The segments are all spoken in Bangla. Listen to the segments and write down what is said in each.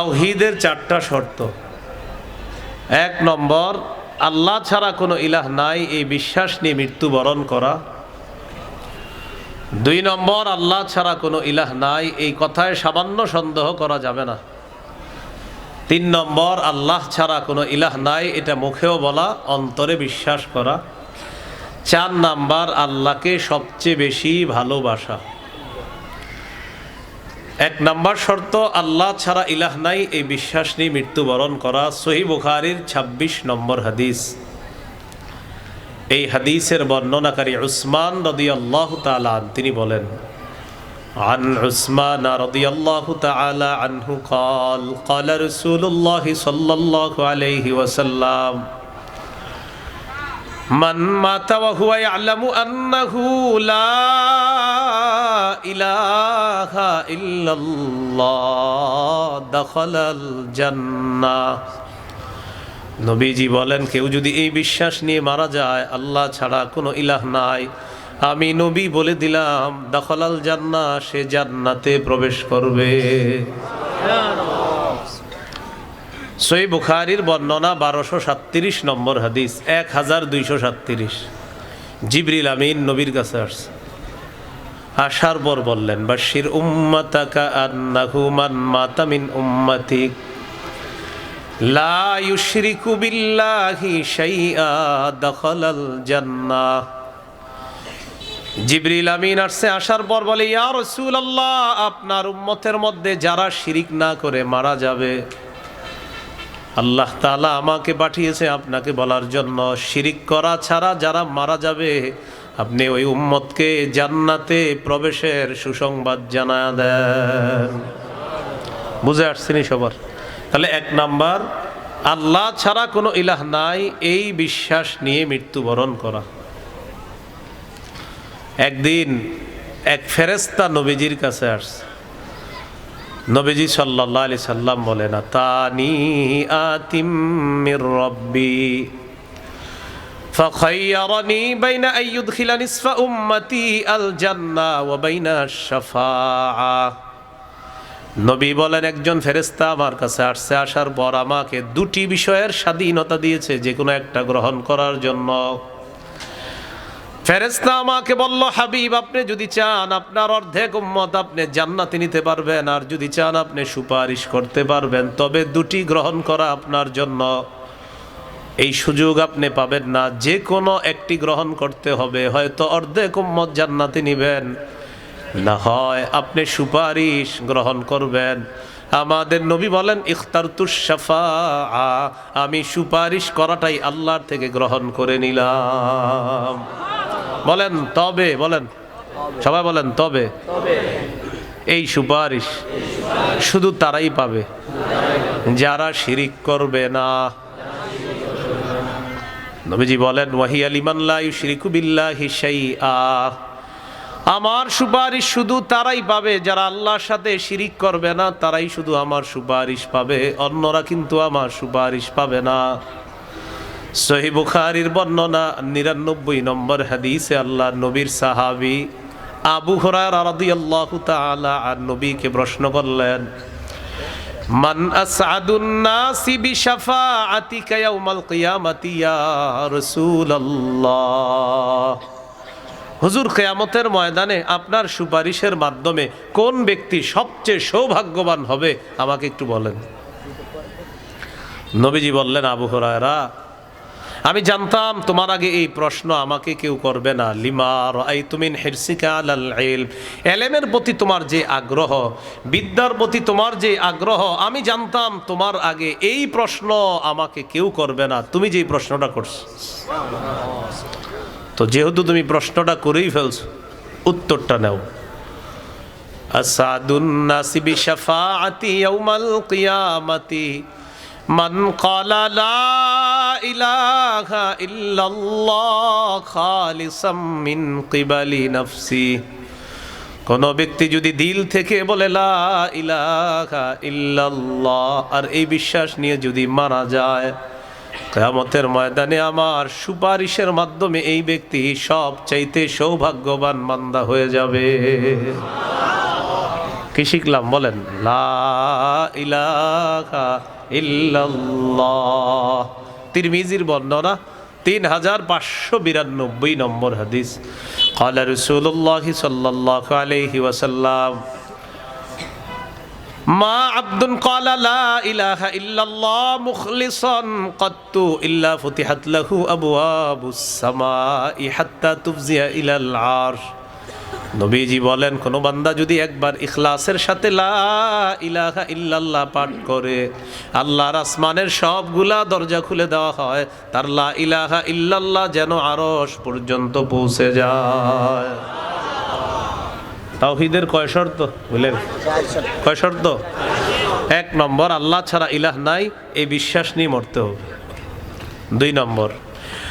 তাওহীদের চারটা শর্ত। এক নম্বর, আল্লাহ ছাড়া কোনো ইলাহ নাই, এই বিশ্বাস নিয়ে মৃত্যুবরণ করা। দুই নম্বর, আল্লাহ ছাড়া কোনো ইলাহ নাই, এই কথায় সামান্য সন্দেহ করা যাবে না। তিন নম্বর, আল্লাহ ছাড়া কোনো ইলাহ নাই, এটা মুখেও বলা, অন্তরে বিশ্বাস করা। চার নাম্বার, আল্লাহকে সবচেয়ে বেশি ভালোবাসা। এক নাম্বার শর্ত আল্লাহ ছাড়া ইলাহ নাই এই বিশ্বাস নিয়ে মৃত্যুবরণ করা সহি বুখারির ২৬ নম্বর হাদিস এই হাদিসের বর্ণনাকারী উসমান রদি আল্লাহ তালান তিনি বলেন عن عثمان رضي الله تعالى عنه قال قال رسول الله صلى الله عليه وسلم মান মাতা ওয়া হুয়া ইয়ালামু আন্নাহু লা ইলাহা ইল্লাল্লাহ দাখালাল জান্নাহ। নবীজি বলেন, কেউ যদি এই বিশ্বাস নিয়ে মারা যায়, আল্লাহ ছাড়া কোনো ইলাহ নাই। আমি নবী বলে দিলাম, দখলাল জান্না সে জান্নাতে প্রবেশ করবে। সই বুখারির বর্ণনা বারোশো সাতত্রিশ নম্বর হাদিস, এক হাজার দুইশো সাতত্রিশ। জিবরিল আমিন নবীর কাছে আসছে। আসার পর বললেন বাশির উম্মাতাকা আন্নাহু মান মাতা মিন উম্মাতিক। লা ইউশরিকু বিল্লাহি শাইআ দখলাল জান্নাহ। জিবরিল আমিন আসছে আসার পর বলে, ইয়া রাসূলুল্লাহ, আপনার উম্মতের মধ্যে যারা শিরিক না করে মারা যাবে আল্লাহ তালা আমাকে পাঠিয়েছে আপনাকে বলার জন্য। শিরিক করা ছাড়া যারা মারা যাবে, আপনি ওই উম্মতকে জান্নাতে প্রবেশের সুসংবাদ জানা দেন। বুঝে আসছেনি সবার? তাহলে এক নাম্বার, আল্লাহ ছাড়া কোনো ইলাহ নাই, এই বিশ্বাস নিয়ে মৃত্যুবরণ করা। একদিন এক ফেরেস্তা নবীজির কাছে আসছে। নবীজি সাল্লাহ আলি সাল্লাম বলে না তানি আতিমির রব্বি فخيرني بين أن يدخل نصف أمتي الجنة وبين الشفاعة নবী বলেন একজন ফেরেস্তা আমার কাছে আসছে আসার পর আমাকে দুটি বিষয়ের স্বাধীনতা দিয়েছে যে কোনো একটা গ্রহণ করার জন্য ফেরেস্তা আমাকে বলল, হাবিব, আপনি যদি চান আপনার অর্ধেক উম্মত আপনি জান্নাতে নিতে পারবেন, আর যদি চান আপনি সুপারিশ করতে পারবেন, তবে দুটি গ্রহণ করা আপনার জন্য। এই সুযোগ আপনি পাবেন না। যে কোনো একটি গ্রহণ করতে হবে, হয়তো অর্ধেক উম্মত জান্নাতে নিবেন। না হয় আপনি সুপারিশ গ্রহণ করবেন। আমাদের নবী বলেন ইখতার তুষাফা আমি সুপারিশ করাটাই আল্লাহর থেকে গ্রহণ করে নিলাম। বলেন, তবে, বলেন। সবাই বলেন, তবে। এই সুপারিশ শুধু তারাই পাবে। যারা শিরিক করবে না। নবীজি বলেন ওয়াহি আলিমাল্লা ইউশরিকু বিল্লাহি শাইআ। আমার সুপারিশ শুধু তারাই পাবে। যারা আল্লাহর সাথে শিরিক করবে না, তারাই শুধু আমার সুপারিশ পাবে। অন্যরা কিন্তু আমার সুপারিশ পাবে না। সহি বুখারির বর্ণনা, নিরানব্বই নম্বর হাদিসে আল্লাহ নবীর সাহাবি আবু হরার রাদিয়াল্লাহু তাআলা আর নবীকে প্রশ্ন করলেন, মান হুজুর, কেয়ামতের ময়দানে আপনার সুপারিশের মাধ্যমে কোন ব্যক্তি সবচেয়ে সৌভাগ্যবান হবে আমাকে একটু বলেন। নবীজি বললেন, আবু হরায়রা আমি জানতাম তোমার আগে এই প্রশ্ন আমাকে কেউ করবে না। লিমার আই তুমিন হেরসিকা আলাল এলেমের প্রতি তোমার যে আগ্রহ, বিদ্যার প্রতি তোমার যে আগ্রহ, আমি জানতাম তোমার আগে এই প্রশ্ন আমাকে কেউ করবে না। তুমি যেই প্রশ্নটা করছ। তো যেহেতু তুমি প্রশ্নটা করেই ফেলছো, উত্তরটা নাও। আসাদুন নাসিবি শাফাআতি ইয়াউমাল কিয়ামাতি। মান ক্বালা লা ইলাহা ইল্লাল্লাহ খালিসাম মিন কিবালি নাফসি। কোন ব্যক্তি যদি দিল থেকে বলে লা ইল্লাল্লাহ, আর এই বিশ্বাস নিয়ে যদি মারা যায়, কেয়ামতের ময়দানে আমার সুপারিশের মাধ্যমে এই ব্যক্তি সব চাইতে সৌভাগ্যবান মান্দা হয়ে যাবে। কি শিখলাম বলেন? লা ইলাহা ইল্লাল্লাহ। তিরমিজির বর্ণনা তিন হাজার পাঁচশো বিরানব্বই নম্বর হাদিস। কালা রসুল্লাহ সাল্লাহ আলহি ওয়াসাল্লাম, মা আব্দুন কালা লা ইলাহা ইল্লাল্লাহ মুখলিসান কাত্তু ইল্লা ফুতিহাত আবু আবওয়াবুস সামাই হাত্তা তুফজিয়া ইলাল নবীজি বলেন, কোন বান্দা যদি একবার ইখলাসের সাথে লা ইলাহা ইল্লাল্লাহ পাঠ করে, আল্লাহর আসমানের সবগুলা দরজা খুলে দেওয়া হয়, তার লা ইলাহা ইল্লাল্লাহ যেন আরশ পর্যন্ত পৌঁছে যায়। তাওহিদের কয় শর্ত? বুঝলেন কয় শর্ত? এক নম্বর, আল্লাহ ছাড়া ইলাহ নাই, এই বিশ্বাস নিয়ে মরতে হবে। দুই নম্বর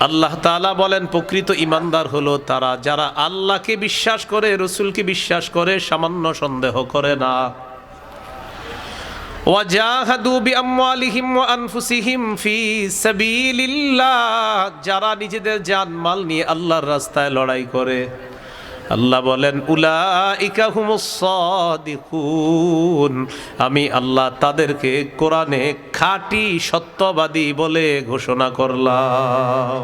আল্লাহ তালা বলেন, প্রকৃত ইমানদার হলো তারা যারা আল্লাহকে বিশ্বাস করে, রসুলকে বিশ্বাস করে, সামান্য সন্দেহ করে না। যারা নিজেদের জানমাল নিয়ে আল্লাহর রাস্তায় লড়াই করে। আল্লাহ বলেন আমি আল্লাহ তাদেরকে কোরআনে খাঁটি সত্যবাদী বলে ঘোষণা করলাম।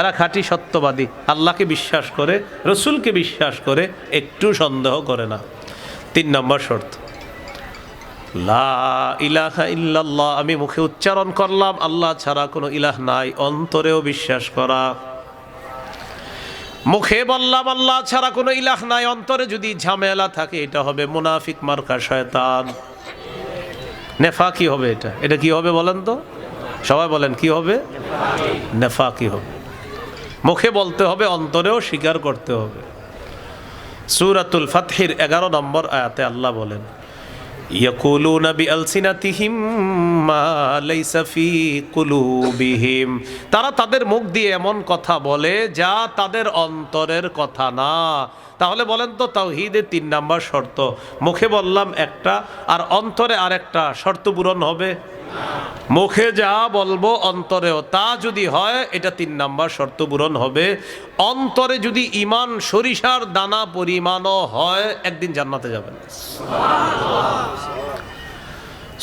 এরা খাঁটি সত্যবাদী। আল্লাহকে বিশ্বাস করে, রসুলকে বিশ্বাস করে, একটু সন্দেহ করে না। তিন নম্বর শর্ত ইলাহা আমি মুখে উচ্চারণ করলাম, আল্লাহ ছাড়া কোনো ইলাহ নাই, অন্তরেও বিশ্বাস করা। মুখে বললাম আল্লাহ ছাড়া কোনো ইলাহ নাই, অন্তরে যদি ঝামেলা থাকে, এটা হবে মুনাফিক মার্কা শয়তান। নেফা কি হবে এটা। এটা কি হবে বলেন তো? সবাই বলেন, কি হবে? নেফা কি হবে। মুখে বলতে হবে, অন্তরেও স্বীকার করতে হবে। সুরাতুল ফাতহির এগারো নম্বর আয়াতে আল্লাহ বলেন তারা তাদের মুখ দিয়ে এমন কথা বলে যা তাদের অন্তরের কথা না। তাহলে বলেন তো, তাওহীদের তিন নাম্বার শর্ত। মুখে বললাম একটা, আর অন্তরে আরেকটা শর্ত পূরণ হবে। মুখে যা বলবো অন্তরেও তা যদি হয় এটা তিন নাম্বার শর্ত পূরণ হবে অন্তরে যদি ইমান সরিষার দানা পরিমাণও হয় একদিন জান্নাতে যাবেন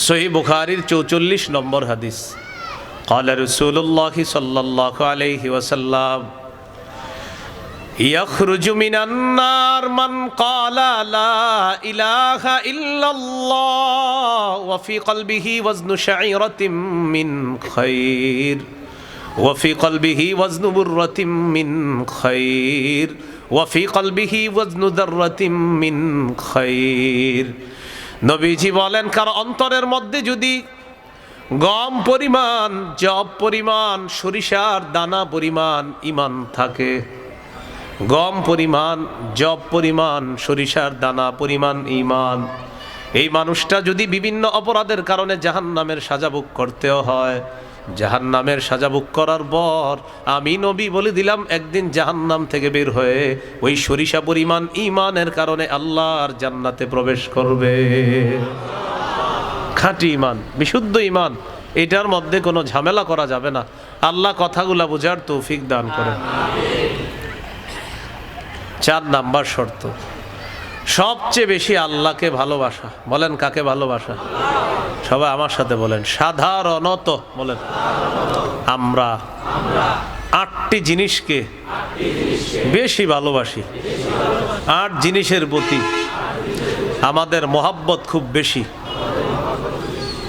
সহি বুখারির চৌচল্লিশ নম্বর হাদিস قال رسول الله صلى الله عليه وسلم يخرج من النار من قال لا إله إلا الله وفي قلبه وزن شعيرة من خير وفي قلبه وزن برة من خير وفي قلبه وزن ذرة من خير নবীজি বলেন কার অন্তরের মধ্যে যদি গম পরিমাণ জব পরিমাণ সরিষার দানা পরিমাণ ইমান থাকে গম পরিমাণ, জব পরিমাণ, সরিষার দানা পরিমাণ ইমান এই মানুষটা যদি বিভিন্ন অপরাধের কারণে জাহান নামের সাজা ভোগ করতেও হয় জাহান নামের সাজা ভোগ করার পর আমি নবী বলে দিলাম, একদিন জাহান নাম থেকে বের হয়ে ওই সরিষা পরিমাণ ইমানের কারণে আল্লাহর জান্নাতে প্রবেশ করবে। খাঁটি ইমান বিশুদ্ধ ইমান এটার মধ্যে কোনো ঝামেলা করা যাবে না। আল্লাহ কথাগুলা বোঝার তৌফিক দান করেন। চার নাম্বার শর্ত। সবচেয়ে বেশি আল্লাহকে ভালোবাসা। বলেন, কাকে ভালোবাসা? সবাই আমার সাথে বলেন, সাধারণত বলেন, আমরা আটটি জিনিসকে বেশি ভালোবাসি। আট জিনিসের প্রতি আমাদের মহাব্বত খুব বেশি।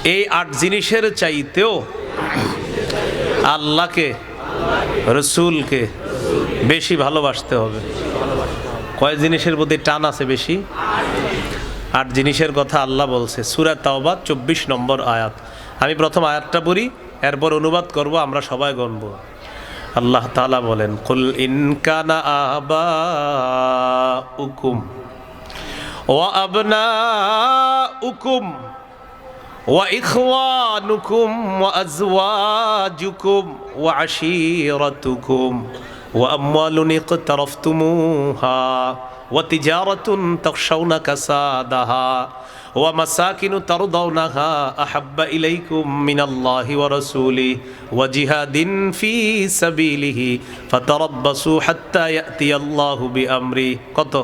এই আট জিনিসের চাইতেও আল্লাহকে, রসুলকে বেশি ভালোবাসতে হবে। কয় জিনিসের প্রতি টান আছে বেশি আট জিনিসের কথা আল্লাহ বলছে সুরা তাওবা চব্বিশ নম্বর আয়াত আমি প্রথম আয়াতটা পড়ি এরপর অনুবাদ করব আমরা সবাই গণব আল্লাহ তাআলা বলেন কুল ইন কানা আবা উকুম ওয়া আবনা উকুম وإخوانكم وأزواجكم وعشيرتكم وأموال اقترفتموها وتجارة تخشون كسادها ومساكن ترضونها أحب إليكم من الله ورسوله وجهاد في سبيله فتربصوا حتى يأتي الله بأمره কত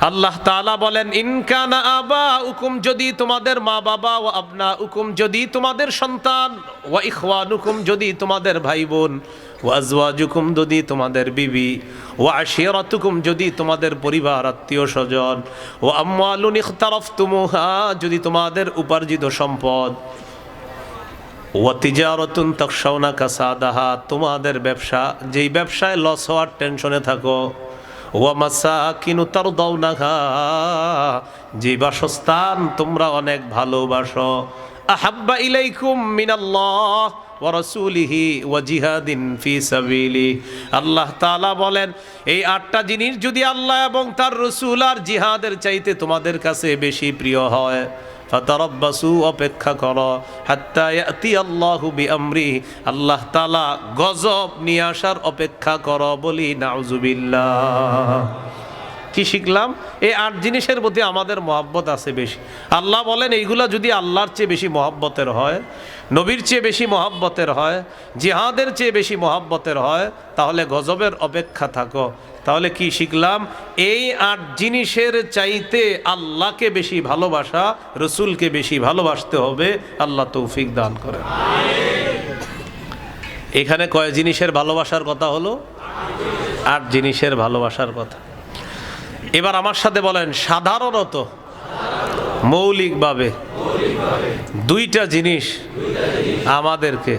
আল্লাহ তাআলা বলেন ইনকানা আবা উকুম যদি তোমাদের মা বাবা ও আপনা উকুম যদি তোমাদের সন্তান ও ইখওয়ানুকুম যদি তোমাদের ভাই বোন ও আজওয়াজুকুম যদি তোমাদের বিবি ও আশিরাতুকুম যদি তোমাদের পরিবার আত্মীয় স্বজন ও আম্মালুন ইখতারাফতুমুহা যদি তোমাদের উপার্জিত সম্পদ, ওয়াতিজারতুন তকসাউনা কাসাদাহা তোমাদের ব্যবসা, যেই ব্যবসায় লস হওয়ার টেনশনে থাকো ওয়ামাসা কিনু তার না যে বাসস্থান তোমরা অনেক ভালোবাসো, আহাব্বা ইলাইকুম মিনাল্লাহ ওয়া রাসূলিহি ওয়া জিহাদিন ফি সাবিলি। আল্লাহ তাআলা বলেন, এই আটটা জিনিস যদি আল্লাহ এবং তার রসুল আর জিহাদের চাইতে তোমাদের কাছে বেশি প্রিয় হয়, ফাতারাব্বাসু, অপেক্ষা করো, হাত্তা ইয়াতি আল্লাহু বিআমরি, আল্লাহ তাআলা গজব নিয়ে আসার অপেক্ষা করো বলি নাউজুবিল্লাহ। কি শিখলাম? এই আট জিনিসের প্রতি আমাদের মহাব্বত আছে বেশি। আল্লাহ বলেন, এইগুলা যদি আল্লাহর চেয়ে বেশি মহাব্বতের হয় নবীর চেয়ে বেশি মহাব্বতের হয়, জিহাদের চেয়ে বেশি মহাব্বতের হয়, তাহলে গজবের অপেক্ষা থাকো। তাহলে কি শিখলাম? এই আট জিনিসের চাইতে আল্লাহকে বেশি ভালোবাসা, রসুলকে বেশি ভালোবাসতে হবে। আল্লাহ তৌফিক দান করে এখানে কয় জিনিসের ভালোবাসার কথা হলো? আট জিনিসের ভালোবাসার কথা। এবার আমার সাথে বলেন, সাধারণত মৌলিকভাবে দুইটা জিনিস আমাদেরকে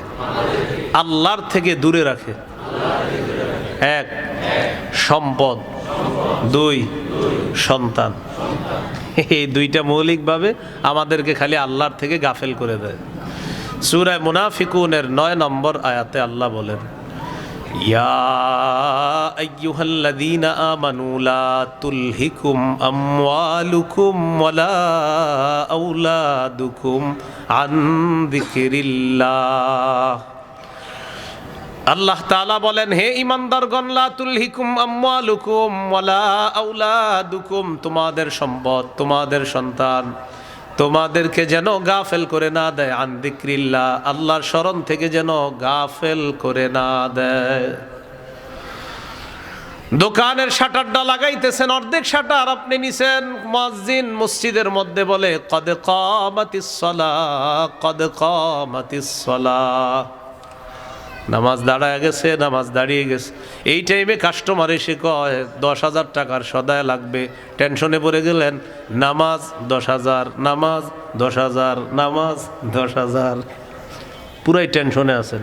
আল্লাহর থেকে দূরে রাখে। এক, সম্পদ। দুই, সন্তান। এই দুইটা মৌলিকভাবে আমাদেরকে খালি আল্লাহর থেকে গাফেল করে দেয়। সুরায় মুনাফিকুনের নয় নম্বর আয়াতে আল্লাহ বলেন ইয়া আইয়ুহাল্লাযীনা আমানু লা তুলহিকুম আমওয়ালুকুম ওয়ালা আওলাদুকুম আন যিকরিল্লাহ। আল্লাহ তাআলা বলেন, হে ইমানদারগণ লা তুলহিকুম আমওয়ালুকুম ওয়ালা আওলাদুকুম তোমাদের সম্পদ, তোমাদের সন্তান তোমাদেরকে যেন গাফেল করে না দেয় আন্দিক্রিল্লা আল্লাহর স্মরণ থেকে যেন গাফেল করে না দেয়। দোকানের শাটারটা লাগাইতেছেন, অর্ধেক শাটার আপনি নিছেন, মসজিদ, মসজিদের মধ্যে বলে, কদ সালাহ, কদ কামাতিস নামাজ দাঁড়ায় গেছে, নামাজ দাঁড়িয়ে গেছে। এই টাইমে কাস্টমার এসে কয়, দশ হাজার টাকার সদায় লাগবে। টেনশনে পড়ে গেলেন, নামাজ দশ হাজার, নামাজ দশ হাজার, নামাজ দশ হাজার। পুরাই টেনশনে আছেন।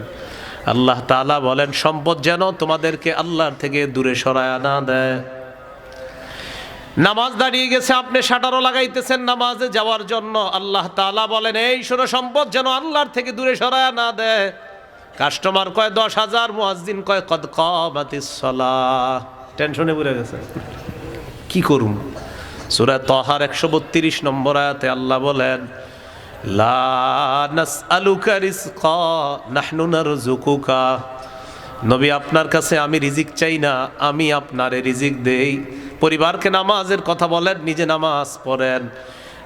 আল্লাহ তালা বলেন, সম্পদ যেন তোমাদেরকে আল্লাহর থেকে দূরে সরায় না দেয়। নামাজ দাঁড়িয়ে গেছে, আপনি শাটারও লাগাইতেছেন নামাজে যাওয়ার জন্য। আল্লাহ তালা বলেন, এই শোনো, সম্পদ যেন আল্লাহর থেকে দূরে সরায় না দেয়। কাস্টমার কয় দশ হাজার, মুয়াজ্জিন কয়, কদ সালাহ। টেনশনে পড়ে গেছে। কি করুম? সূরা তহার একশো বত্রিশ নম্বর আয়াতে আল্লাহ বলেন নবী, আপনার কাছে আমি রিজিক চাই না, আমি আপনারে রিজিক দেই। পরিবারকে নামাজের কথা বলেন, নিজে নামাজ পড়েন।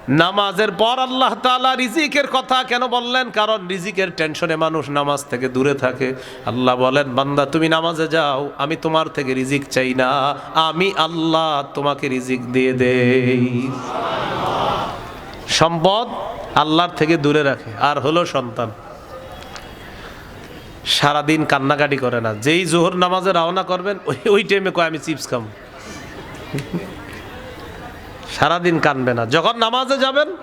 নামাজের পর আল্লাহ তাআলা রিজিকের কথা কেন বললেন? কারণ রিজিকের টেনশনে মানুষ নামাজ থেকে দূরে থাকে। আল্লাহ বলেন, বান্দা, তুমি নামাজে যাও, আমি তোমার থেকে রিজিক চাই না। আমি আল্লাহ তোমাকে রিজিক দিয়ে দেই। সম্পদ আল্লাহর থেকে দূরে রাখে, আর হলো সন্তান। সারাদিন কান্নাকাটি করে না। যেই জোহর নামাজে রওনা করবেন, ওই ওই টাইমে কয়, আমি চিপস খাম সারাদিন কানবে না। যখন নামাজে যাবেন,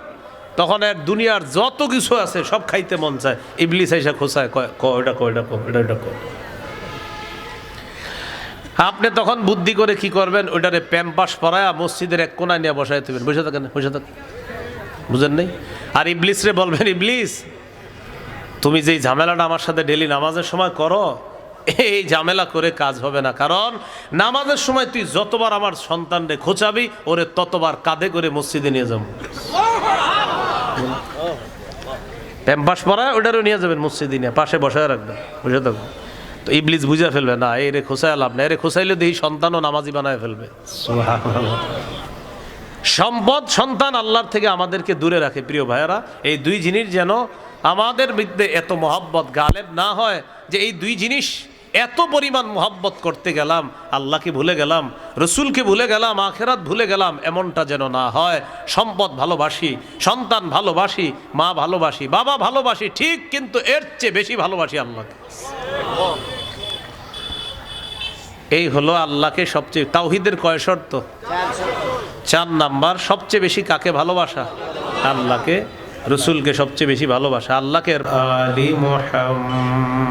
তখন এক দুনিয়ার যত কিছু আছে, সব খাইতে মন চায়। ইবলিস এসে খোসায় ওটা আপনি তখন বুদ্ধি করে কি করবেন? ওইটারে প্যাম্পাস পরায় মসজিদের এক কোনায় নিয়ে বসাই দেবেন। বসে থাকেন বসে থাকেন বুঝেন নাই? আর ইবলিস রে বলবেন, ইবলিস, তুমি যেই ঝামেলাটা আমার সাথে ডেলি নামাজের সময় করো এই ঝামেলা করে কাজ হবে না। কারণ নামাজের সময় তুই যতবার আমার সন্তানরে খোঁচাবি ওরে ততবার কাঁধে করে মসজিদে নিয়ে যাব। প্যাম্পাস পরায় ওটারও নিয়ে যাবেন মসজিদে নিয়ে। পাশে বসায় রাখবেন বুঝে থাকো তো ইবলিস বুঝে ফেলবে না এই রে খোসায় লাভ না এরে খোসাইলে দেখি সন্তানও নামাজি বানায় ফেলবে। সম্পদ সন্তান আল্লাহর থেকে আমাদেরকে দূরে রাখে প্রিয় ভাইয়েরা। এই দুই জিনিস যেন আমাদের মধ্যে এত মহব্বত গালেব না হয় যে এই দুই জিনিস এত পরিমাণ মোহাব্বত করতে গেলাম, আল্লাহকে ভুলে গেলাম, রসুলকে ভুলে গেলাম, আখেরাত ভুলে গেলাম, এমনটা যেন না হয়। সম্পদ ভালোবাসি, সন্তান ভালোবাসি, মা ভালোবাসি, বাবা ভালোবাসি, ঠিক কিন্তু এর চেয়ে বেশি ভালোবাসি আল্লাহকে। এই হলো আল্লাহকে সবচেয়ে, তাওহিদের কয় শর্ত? চার নাম্বার, সবচেয়ে বেশি কাকে ভালোবাসা? আল্লাহকে, রসুলকে সবচেয়ে বেশি ভালোবাসা। আল্লাহকে আলি মুহাম্মদ।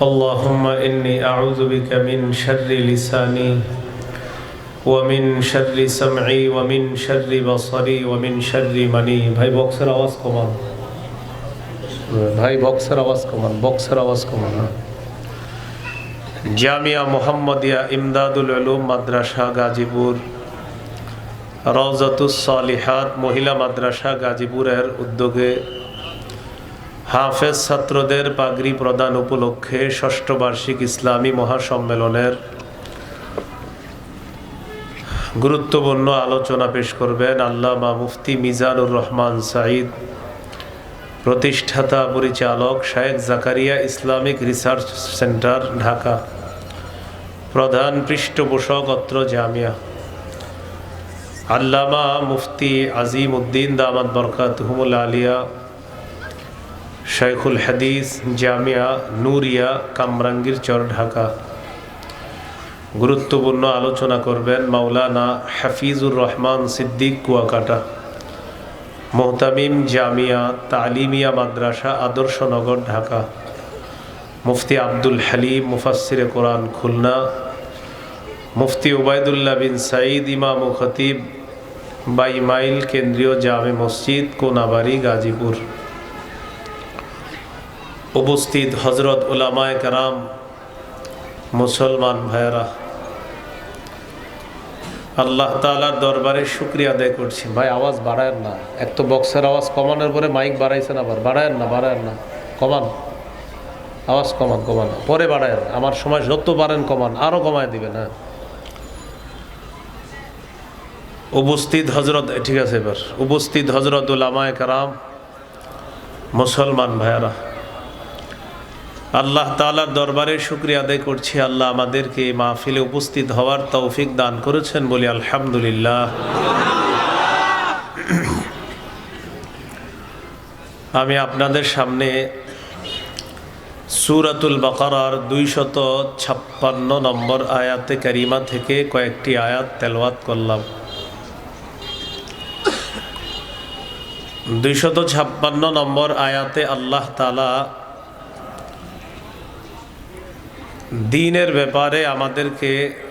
اللهم إني أعوذ بك من شر لساني ومن شر سمعي ومن شر بصري ومن شر مني ভাই বক্সের আওয়াজ কমান ভাই বক্সের আওয়াজ কমান বক্সের আওয়াজ কমান হ্যাঁ। জামিয়া মোহাম্মদিয়া ইমদাদুল উলুম মাদ্রাসা গাজীপুর রওজাতুস সালিহাত মহিলা মাদ্রাসা গাজীপুরের উদ্যোগে হাফেজ ছাত্রদের পাগড়ি প্রদান উপলক্ষে ষষ্ঠ বার্ষিক ইসলামী মহাসম্মেলনের গুরুত্বপূর্ণ আলোচনা পেশ করবেন আল্লামা মুফতি মিজানুর রহমান সাঈদ, প্রতিষ্ঠাতা পরিচালক Shahed Zakaria Islamic research centre, Dhaka, প্রধান পৃষ্ঠপোষক অত্র জামিয়া, আল্লামা মুফতি আজিম উদ্দিন দামাদ বরকাত হুমুল আলিয়া শাইখুল হাদিস, জামিয়া, নুরিয়া, কামরাঙ্গীর চর, ঢাকা। গুরুত্বপূর্ণ আলোচনা করবেন মাওলানা হাফিজুর রহমান সিদ্দিক, কুয়াকাটা। মোহতামিম জামিয়া তালিমিয়া মাদ্রাসা আদর্শনগর ঢাকা। মুফতি আব্দুল হালিম মুফাসিরে কোরআন, খুলনা। মুফতি ওবায়দুল্লাহ বিন সাঈদ, ইমাম খতিব বাইমাইল কেন্দ্রীয় জামে মসজিদ, কোনাবাড়ি, গাজীপুর। উপস্থিত হজরত উলামায় কারাম, মুসলমান ভাইয়েরা, আল্লাহ তালার দরবারে শুক্রিয়া আদায় করছি। ভাই, আওয়াজ বাড়ায় না। এক তো বক্সের আওয়াজ কমানোর পরে মাইক বাড়াইছেন আবার। বাড়ায় না বাড়ায় না। কমান। আওয়াজ কমান কমান। পরে বাড়ায় আমার সময় যত পারেন কমান। আরও কমায় দিবেন হ্যাঁ। উপস্থিত হজরত ঠিক আছে এবার। উপস্থিত হজরত উলামায় কারাম, মুসলমান ভাইয়ারা আল্লাহ তালার দরবারে শুক্রিয়া আদায় করছি। আল্লাহ আমাদেরকে মাহফিলে উপস্থিত হওয়ার তৌফিক দান করেছেন বলি আলহামদুলিল্লাহ। আমি আপনাদের সামনে সুরাতুল বাকারার দুইশত ছাপ্পান্ন নম্বর আয়াতে কারিমা থেকে কয়েকটি আয়াত তেলওয়াত করলাম। দুইশত ছাপ্পান্ন নম্বর আয়াতে আল্লাহ তালা দিনের ব্যাপারে আমাদেরকে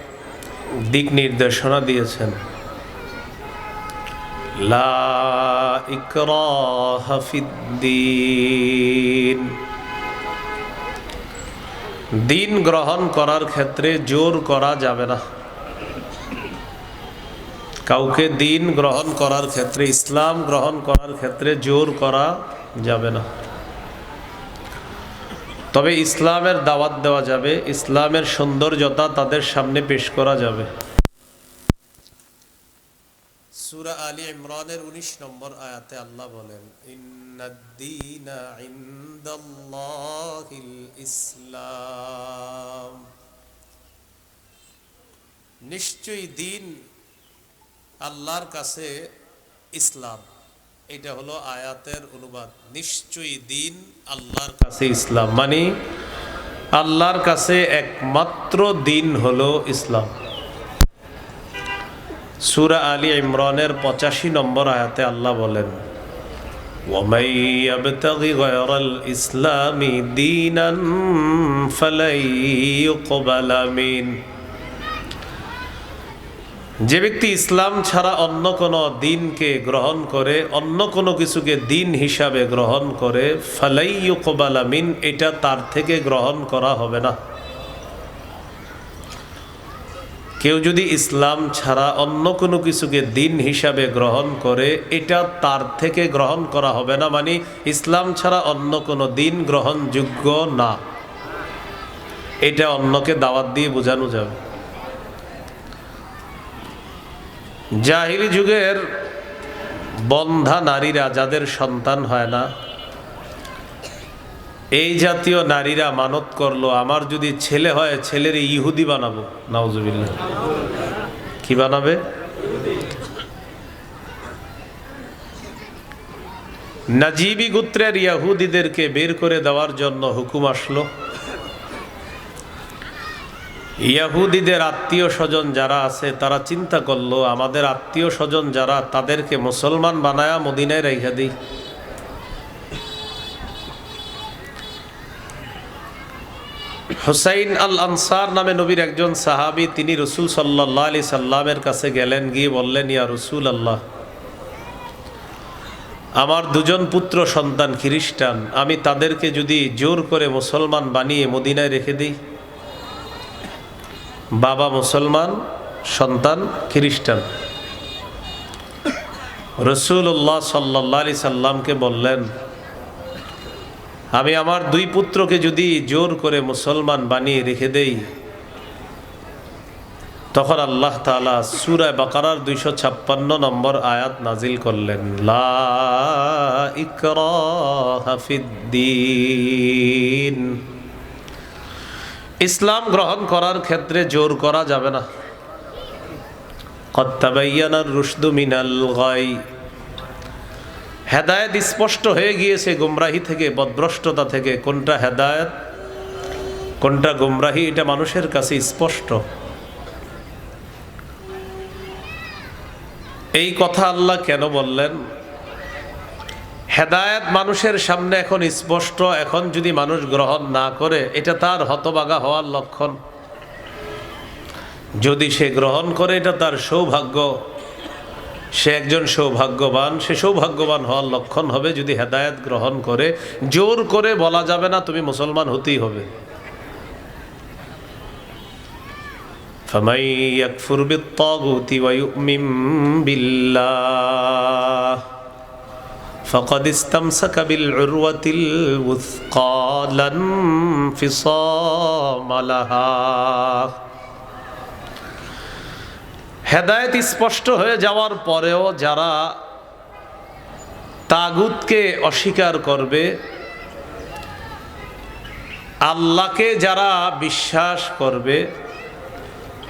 দিক নির্দেশনা দিয়েছেন। লা দিন গ্রহণ করার ক্ষেত্রে জোর করা যাবে না। কাউকে দিন গ্রহণ করার ক্ষেত্রে, ইসলাম গ্রহণ করার ক্ষেত্রে জোর করা যাবে না। তবে ইসলামের দাওয়াত দেওয়া যাবে, ইসলামের সৌন্দর্যতা তাদের সামনে পেশ করা যাবে। সুরা আলী ইমরানের উনিশ নম্বর আয়াতে আল্লাহ বলেন ইসলাম। নিশ্চয়ই দিন আল্লাহর কাছে ইসলাম। এটা হলো আয়াতের অনুবাদ নিশ্চয়ই দিন আল্লাহর কাছে ইসলাম মানে আল্লাহর কাছে একমাত্র দিন হলো ইসলাম সুরা আলী ইমরানের পঁচাশি নম্বর আয়াতে আল্লাহ বলেন ومن يبتغ غير الإسلام دينا فلن يقبل منه যে ব্যক্তি ইসলাম ছাড়া অন্য কোনো দিনকে গ্রহণ করে, অন্য কোনো কিছুকে দিন হিসাবে গ্রহণ করে ফালাইয়ুকবালামিন এটা তার থেকে গ্রহণ করা হবে না। কেউ যদি ইসলাম ছাড়া অন্য কোনো কিছুকে দিন হিসাবে গ্রহণ করে, এটা তার থেকে গ্রহণ করা হবে না মানে ইসলাম ছাড়া অন্য কোনো দিন গ্রহণযোগ্য না। এটা অন্যকে দাওয়াত দিয়ে বোঝানো যাবে। জাহিলি যুগের বন্ধা নারীরা যাদের সন্তান হয় না, এই জাতীয় নারীরা মানত করল, আমার যদি ছেলে হয়, ছেলের ইহুদি বানাবো। নাউজুবিল্লাহ। কি বানাবে? নাজিবি গোত্রের ইয়াহুদিদেরকে বের করে দেওয়ার জন্য হুকুম আসলো। ইয়াহুদিদের আত্মীয় স্বজন যারা আছে, তারা চিন্তা করল, আমাদের আত্মীয় স্বজন যারা, তাদেরকে মুসলমান বানায়া মদিনায় রেখে দিই। হুসাইন আল আনসার নামে নবীর একজন সাহাবি, তিনি রসুল সাল্লাহ আলি সাল্লামের কাছে গেলেন, গিয়ে বললেন, ইয়া রসুল আল্লাহ আমার দুজন পুত্র সন্তান খ্রিস্টান, আমি তাদেরকে যদি জোর করে মুসলমান বানিয়ে মদিনায় রেখে দিই? বাবা মুসলমান, সন্তান খ্রিস্টান। রসুল্লাহ সাল্লাহ আলি সাল্লামকে বললেন, আমি আমার দুই পুত্রকে যদি জোর করে মুসলমান বানিয়ে রেখে দেই, তখন আল্লাহ তালা সুরায় বাকারার দুইশো ছাপ্পান্ন নম্বর আয়াত নাজিল করলেন, লা ইকরাহা ফিদ্দিন ইসলাম গ্রহণ করার ক্ষেত্রে জোর করা যাবে না। গাই। হেদায়েত স্পষ্ট হয়ে গিয়েছে গুমরাহি থেকে, বদভ্রষ্টতা থেকে। কোনটা হেদায়েত, কোনটা গুমরাহি, এটা মানুষের কাছে স্পষ্ট। এই কথা আল্লাহ কেন বললেন? হেদায়েত মানুষের সামনে এখন স্পষ্ট এখন যদি মানুষ গ্রহণ না করে এটা তার হতবাগা হওয়ার লক্ষণ যদি সে গ্রহণ করে এটা তার সৌভাগ্য সে একজন সৌভাগ্যবান সে সৌভাগ্যবান হওয়ার লক্ষণ হবে যদি হেদায়েত গ্রহণ করে জোর করে বলা যাবে না তুমি মুসলমান হতেই হবে فمن يكفر بالطاغوت ويؤمن بالله فقد استمسك بالعروة الوثقى لا انفصام لها হেদায়ত স্পষ্ট হয়ে যাওয়ার পরেও যারা তাগুতকে অস্বীকার করবে আল্লাহকে যারা বিশ্বাস করবে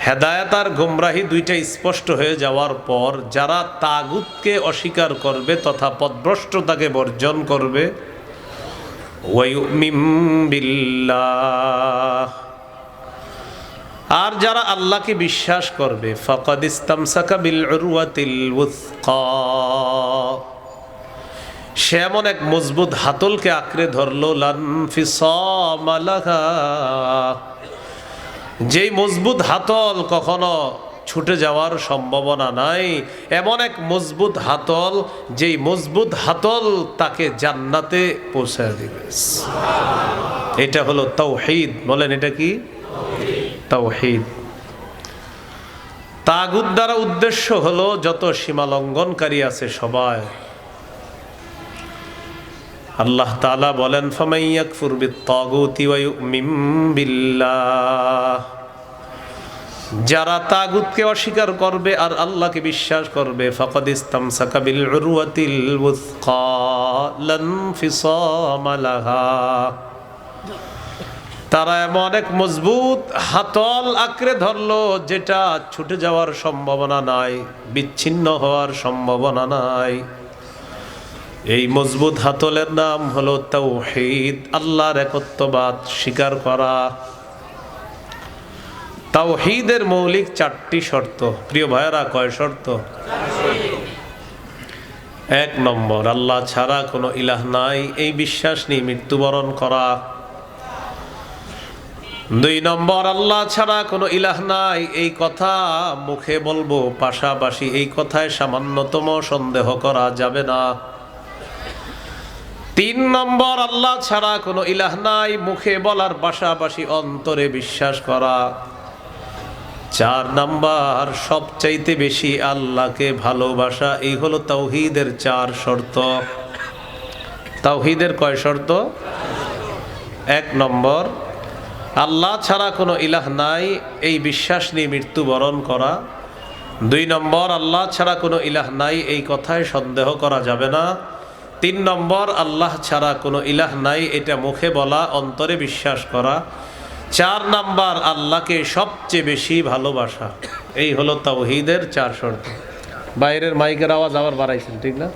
হেদায়ত আর গুমরাহি দুইটা স্পষ্ট হয়ে যাওয়ার পর যারা তাগুতকে অস্বীকার করবে তথা পদভ্রষ্টতাকে বর্জন করবে আর যারা আল্লাহকে বিশ্বাস করবে, ফকদ ইস্তাম সাকাবিল সে এমন এক মজবুত হাতলকে আঁকড়ে ধরলো লানফিসামালাহা যেই মজবুত হাতল কখনো ছুটে যাওয়ার সম্ভাবনা নাই, এমন এক মজবুত হাতল যেই মজবুত হাতল তাকে জান্নাতে পৌঁছায় দিবে। এটা হলো তৌহিদ বলেন এটা কি? তাওহিদ। তাগুদ দ্বারা উদ্দেশ্য হলো যত সীমালঙ্ঘনকারী আছে সবাই আল্লাহ তালা বলেন যারা তাগুতকে অস্বীকার করবে আর আল্লাহকে বিশ্বাস করবে, ফাকাদ ইস্তামসাকা বিল উরওয়াতিল উসকা লান তারা এমন এক মজবুত হাতল আঁকড়ে ধরলো, যেটা ছুটে যাওয়ার সম্ভাবনা নাই, বিচ্ছিন্ন হওয়ার সম্ভাবনা নাই। এই মজবুত হাতলের নাম হলো তাওহীদ, আল্লাহর একত্ববাদ স্বীকার করা। তাওহীদের মৌলিক চারটি শর্ত। প্রিয় ভাইয়েরা, কয় শর্ত? এক নম্বর, আল্লাহ ছাড়া কোনো ইলাহ নাই, এই বিশ্বাস নিয়ে মৃত্যুবরণ করা। দুই নম্বর, আল্লাহ ছাড়া কোনো ইলাহ নাই, এই কথা মুখে বলব, পাশাপাশি এই কথায় সামান্যতম সন্দেহ করা যাবে না। তিন নম্বর, আল্লাহ ছাড়া কোনো ইলাহ নাই, মুখে বলার পাশাপাশি অন্তরে বিশ্বাস করা। চার নাম্বার, সবচাইতে বেশি আল্লাহকে ভালোবাসা, এই হলো তাওহীদের চার শর্ত। তাওহীদের কয় শর্ত? এক নম্বর, আল্লাহ ছাড়া কোনো ইলাহ নাই, এই বিশ্বাস নিয়ে মৃত্যুবরণ করা। দুই নম্বর, আল্লাহ ছাড়া কোনো ইলাহ নাই, এই কথায় সন্দেহ করা যাবে না। তিন নম্বর, আল্লাহ ছাড়া কোনো ইলাহ নাই, এটা মুখে বলা, অন্তরে বিশ্বাস করা। চার নাম্বার, আল্লাহকে সবচেয়ে বেশি ভালোবাসা। এই হলো তাওহীদের চার শর্ত। বাইরের মাইকের আওয়াজ আবার বাড়াইছেন, ঠিক না?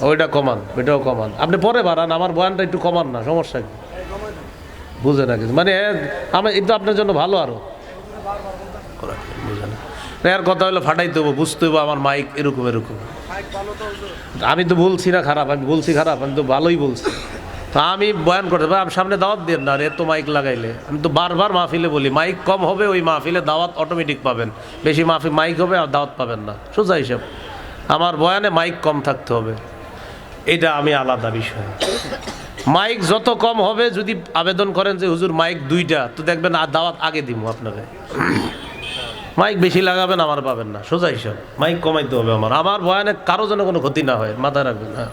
ওইটা কমান, ওইটাও কমান। আপনি পরে বাড়ান, আমার বয়ানটা একটু কমান না, সমস্যা কি? বুঝে না কিছু। মানে আমার এটা আপনার জন্য ভালো আরও। বুঝে না। এর কথা হলো ফাটাই দেবো, বুঝতে হব আমার মাইক এরকম এরকম। আমি তো বলছি না খারাপ, আমি বলছি খারাপ, আমি তো ভালোই বলছি। তো আমি বয়ান করতে পারি, আমি সামনে দাওয়াত দেন না এত মাইক লাগাইলে। আমি তো বারবার মাহফিলে বলি মাইক কম হবে, ওই মাহফিলে দাওয়াত অটোমেটিক পাবেন। বেশি মাহফিল মাইক হবে আর দাওয়াত পাবেন না। সোজা হিসাব। আমার বয়ানে মাইক কম থাকতে হবে। এটা আমি আলাদা বিষয়। মাইক যত কম হবে, যদি আবেদন করেন যে হুজুর মাইক দুইটা, তো দেখবেন আর দাওয়াত আগে দিব আপনাকে। মাইক বেশি লাগাবেন, আমার পাবেন না। সোজা হিসাব মাইক কমাইতে হবে আমার। আমার বয়ানে কারও যেন কোনো ক্ষতি না হয়, মাথায় রাখবেন হ্যাঁ।